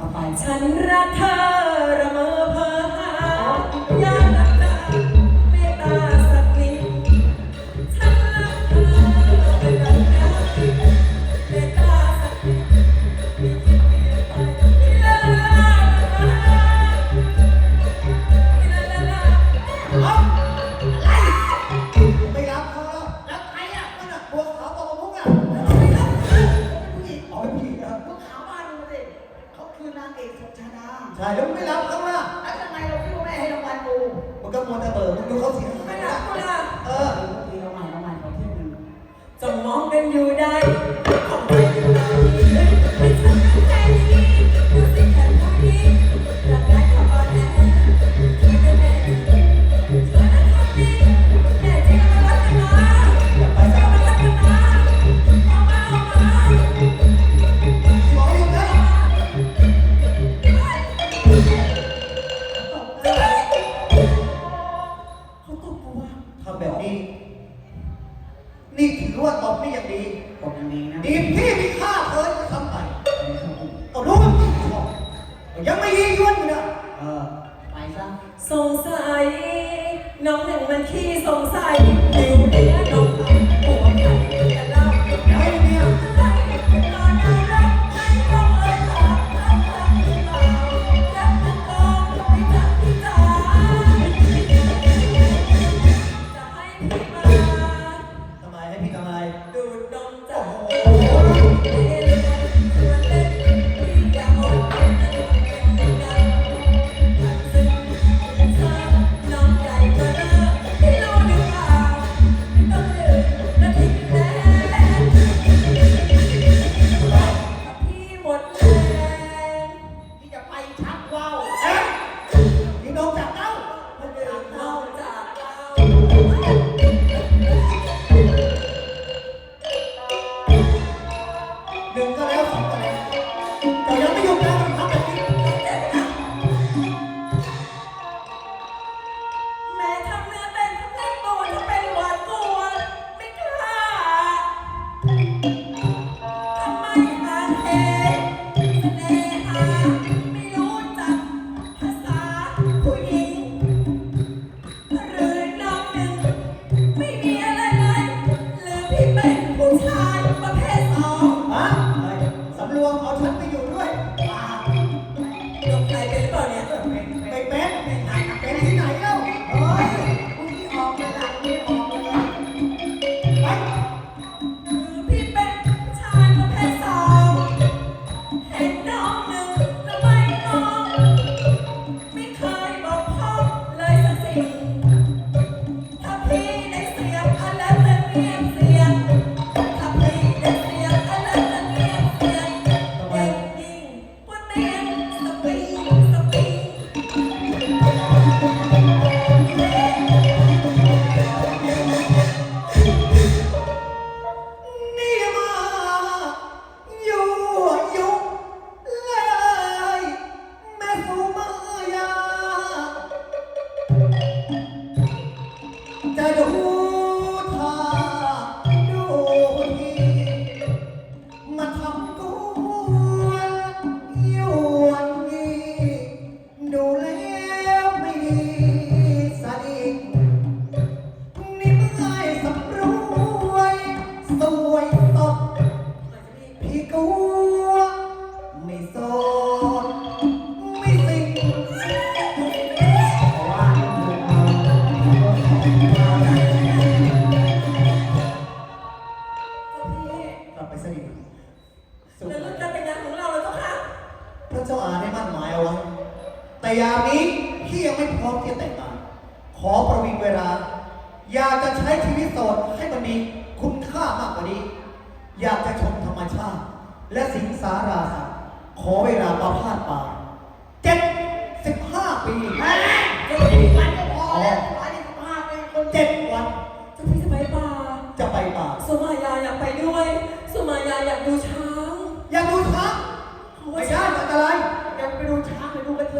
เอาไฉันรักเธอระเมอเพ้อ un negocio. นี้นะดีที่มีค่าเกินทำไปเอารู้ว่าพี่ชอยังไม่ยียวนอยู่นะเออไปซะสงสัย น้องหนึ่งมันขี้สงสัย ฉันไปอยู่ด้วย talking about. แต่ยามนี้พี่ยังไม่พร้อมที่จะแต่งงาน ขอประวิงเวลา อยากจะใช้ชีวิตโสดให้มันมีคุณค่ามากกว่านี้ อยากจะชมธรรมชาติ และสิงสาราสัตว์ขอเวลาประพาสป่าเจ็ดสิบห้าปีเจ็ดสิบวันก็พอแล้ววันที่สิบห้าเป็นคนเจ็ดวันจะพี่จะไปป่าจะไปป่าสมายาอยากไปด้วยสมายาอยากดูช้างอยากดูช้างไม่ได้อันตราย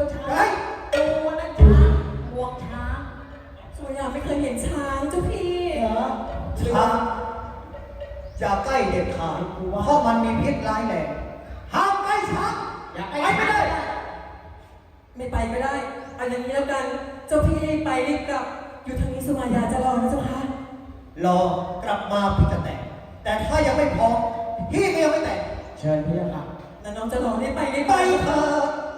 รื่องช้างเฮ้ย ดูนั่นช้างงวงช้างสุริยาไม่เคยเห็นช้างเจ้าพี่เหรอช้างอย่าใกล้เด็ดขาดเพราะมันมีพิษร้ายแรงห้ามใกล้ช้างอย่าไปไม่ได้ ไม่ไปไม่ได้เอาอย่างนี้แล้วกัน เจ้าพี่ไปรีบกลับ อยู่ทางนี้สุมายาจะรอนะเจ้าค่ะรอกลับมาพี่จะแต่งแต่ถ้ายังไม่พร้อมพี่ก็ยังไม่แต่งเชิญพี่ค่ะแล้วน้องจะรอได้ไปได้ไปเถอะ